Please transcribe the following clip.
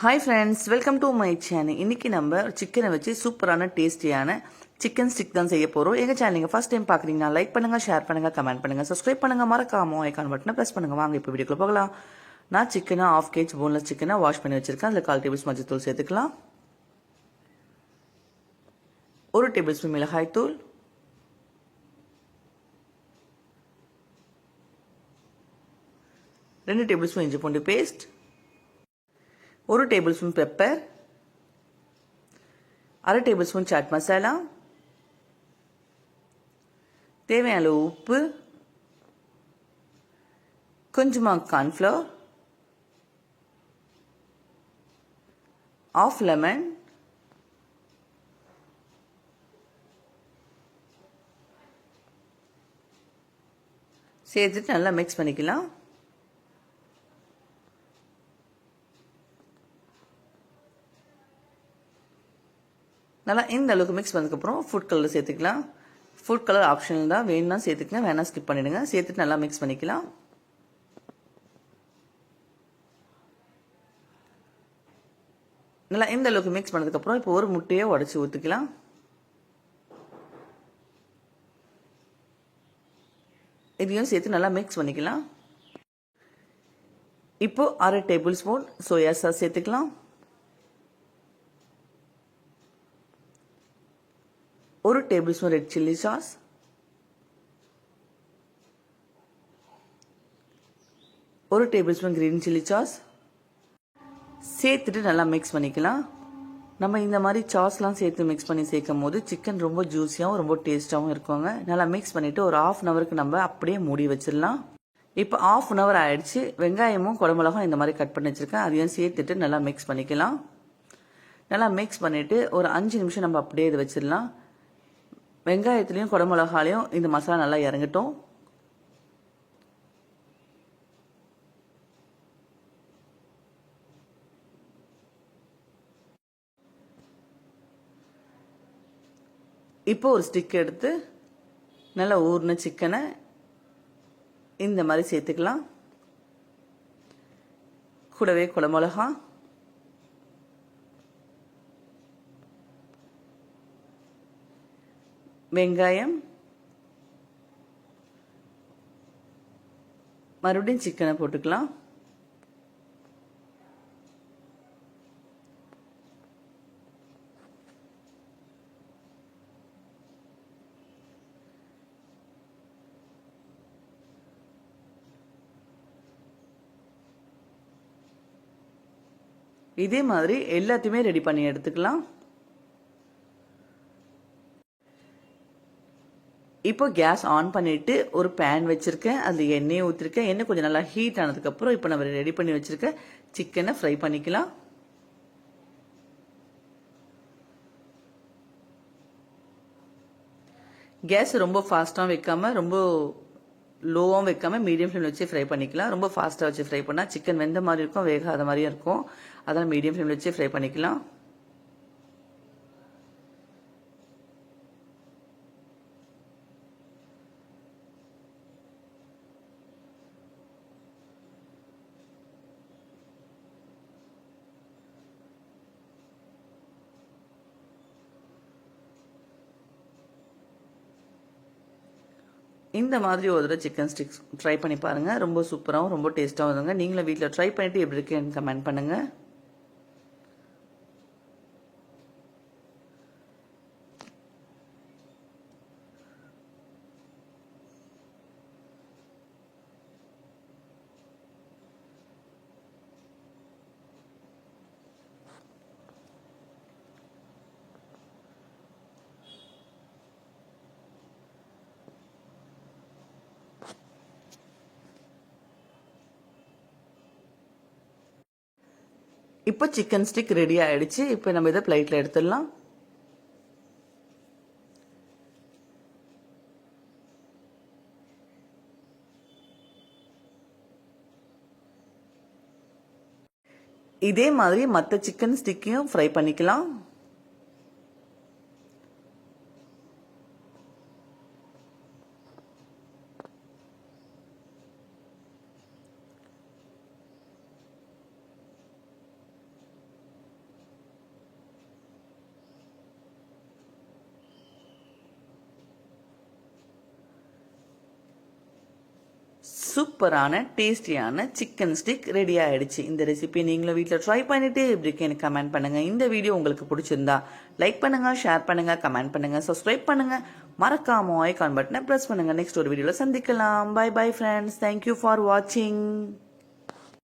Hi friends welcome to my channel இன்றைக்கி நம்ம சிக்கனை வச்சு சூப்பரான டேஸ்டியான சிக்கன் ஸ்டிக் தான் செய்ய போகிறோம் எங்கள் சேனல் நீங்கள் ஃபஸ்ட் டைம் பார்க்குறீங்கன்னா லைக் பண்ணுங்கள் ஷேர் பண்ணுங்கள் கமெண்ட் பண்ணுங்கள் சப்ஸ்கிரைப் பண்ணுங்கள் மறக்காம ஐக்கான் பட்டனை ப்ரெஸ் பண்ணுங்கள் வாங்க இப்போ வீடியோக்குள்ள போகலாம். நான் சிக்கனை ஆஃப் கேஜ் போன்லெஸ் சிக்கனை வாஷ் பண்ணி வச்சுருக்கேன். அதில் கால் டேபிள் மஞ்சள் தூள் சேர்த்துக்கலாம். ஒரு டேபிள் ஸ்பூன் மிளகாய் தூள். ரெண்டு டேபிள் ஸ்பூன் இஞ்சி பூண்டு பேஸ்ட் ஒரு டேபிள் ஸ்பூன் பெப்பர் அரை டேபிள் ஸ்பூன் சாட் மசாலா தேவையான அளவு உப்பு கொஞ்சமாக கார்ன்ஃப்ளவர் ஆஃப் லெமன் சேர்த்துட்டு நல்லா மிக்ஸ் பண்ணிக்கலாம். நல்லா இந்த அளவுக்கு மிக்ஸ் பண்ணதுக்கப்புறம் ஃபுட் கலர் சேர்த்துக்கலாம். ஃபுட் கலர் ஆப்ஷனல் தான். வேணும்னா சேர்த்துக்கலாம். வேணா ஸ்கிப் பண்ணிடுங்க. சேர்த்துட்டு நல்லா மிக்ஸ் பண்ணிக்கலாம். நல்லா இந்த அளவுக்கு மிக்ஸ் பண்ணதுக்கப்புறம் இப்போ ஒரு முட்டையை உடச்சி ஊற்றிக்கலாம் இதையும் சேர்த்து நல்லா மிக்ஸ் பண்ணிக்கலாம். இப்போது அரை டேபிள் ஸ்பூன் சோயா சாஸ் சேர்த்துக்கலாம். ஒரு table spoon red chilli sauce ஒரு table spoon green chilli sauce சேர்த்துட்டு நல்லா மிக்ஸ் பண்ணிக்கலாம். நம்ம இந்த மாதிரி சாஸ்லாம் சேர்த்து மிக்ஸ் பண்ணி சேர்க்கும் போது சிக்கன் ரொம்ப ஜூஸியாகவும் ரொம்ப டேஸ்ட்டாகவும் இருக்குங்க. நல்லா மிக்ஸ் பண்ணிவிட்டு ஒரு ஆஃப் அன் ஹவருக்கு நம்ம அப்படியே மூடி வச்சிடலாம். இப்போ ஆஃப் அன் ஹவர் ஆயிடுச்சு. வெங்காயமும் குடமிளகும் இந்த மாதிரி கட் பண்ணி வச்சுருக்கேன். அதையும் சேர்த்துட்டு நல்லா மிக்ஸ் பண்ணிக்கலாம். நல்லா மிக்ஸ் பண்ணிவிட்டு ஒரு அஞ்சு நிமிஷம் நம்ம அப்படியே இது வச்சிடலாம். வெங்காயத்துலேயும் குடமிளகாலையும் இந்த மசாலா நல்லா இறங்கட்டும். இப்போ ஒரு ஸ்டிக் எடுத்து நல்லா ஊறின சிக்கனை இந்த மாதிரி சேர்த்துக்கலாம். கூடவே குடமிளகா வெங்காயம் மறுபடியும் சிக்கனை போட்டுக்கலாம். இதே மாதிரி எல்லாத்தையுமே ரெடி பண்ணி எடுத்துக்கலாம். இப்போ கேஸ் ஆன் பண்ணிட்டு ஒரு பேன் வச்சுருக்கேன். அதில் எண்ணெயை ஊற்றிருக்கேன் எண்ணெய் கொஞ்சம் நல்லா ஹீட் ஆனதுக்கப்புறம் இப்போ நம்ம ரெடி பண்ணி வச்சுருக்கேன் சிக்கனை ஃப்ரை பண்ணிக்கலாம். கேஸ் ரொம்ப ஃபாஸ்ட்டாகவும் வைக்காமல் ரொம்ப லோவாகவும் வைக்காமல் மீடியம் ஃப்ளேமில் வச்சு ஃப்ரை பண்ணிக்கலாம். ரொம்ப ஃபாஸ்ட்டாக வச்சு ஃப்ரை பண்ணால் சிக்கன் வெந்த மாதிரி இருக்கும் வேகாத மாதிரியும் இருக்கும். அதெல்லாம் மீடியம் ஃப்ளேமில் வச்சு ஃப்ரை பண்ணிக்கலாம். இந்த மாதிரி ஒரு தடவை சிக்கன் ஸ்டிக்ஸ் ட்ரை பண்ணி பாருங்கள் ரொம்ப சூப்பராகவும் ரொம்ப டேஸ்ட்டாகவும் இருங்க நீங்களும் வீட்டில் ட்ரை பண்ணிவிட்டு எப்படி இருக்குன்னு கமெண்ட் பண்ணுங்கள் இப்போ சிக்கன் ஸ்டிக் ரெடி ஆகிடுச்சு இப்போ நம்ம இதை பிளேட்டில் எடுத்துடலாம். இதே மாதிரி மற்ற சிக்கன் ஸ்டிக்கையும் ஃப்ரை பண்ணிக்கலாம். சூப்பரான டேஸ்டியான சிக்கன் ஸ்டிக் ரெடி ஆகிடுச்சு இந்த ரெசிபி நீங்களும் வீட்டில் ட்ரை பண்ணிவிட்டு எப்படி இருக்கு. எனக்கு கமெண்ட் பண்ணுங்கள் இந்த வீடியோ உங்களுக்கு பிடிச்சிருந்தா லைக் பண்ணுங்கள் ஷேர் பண்ணுங்கள் கமெண்ட் பண்ணுங்கள் சப்ஸ்கிரைப் பண்ணுங்கள் மறக்காம ஐகான் பட்டனை ப்ரெஸ் பண்ணுங்க. நெக்ஸ்ட் ஒரு வீடியோவில் சந்திக்கலாம். Bye bye friends thank you for வாட்சிங்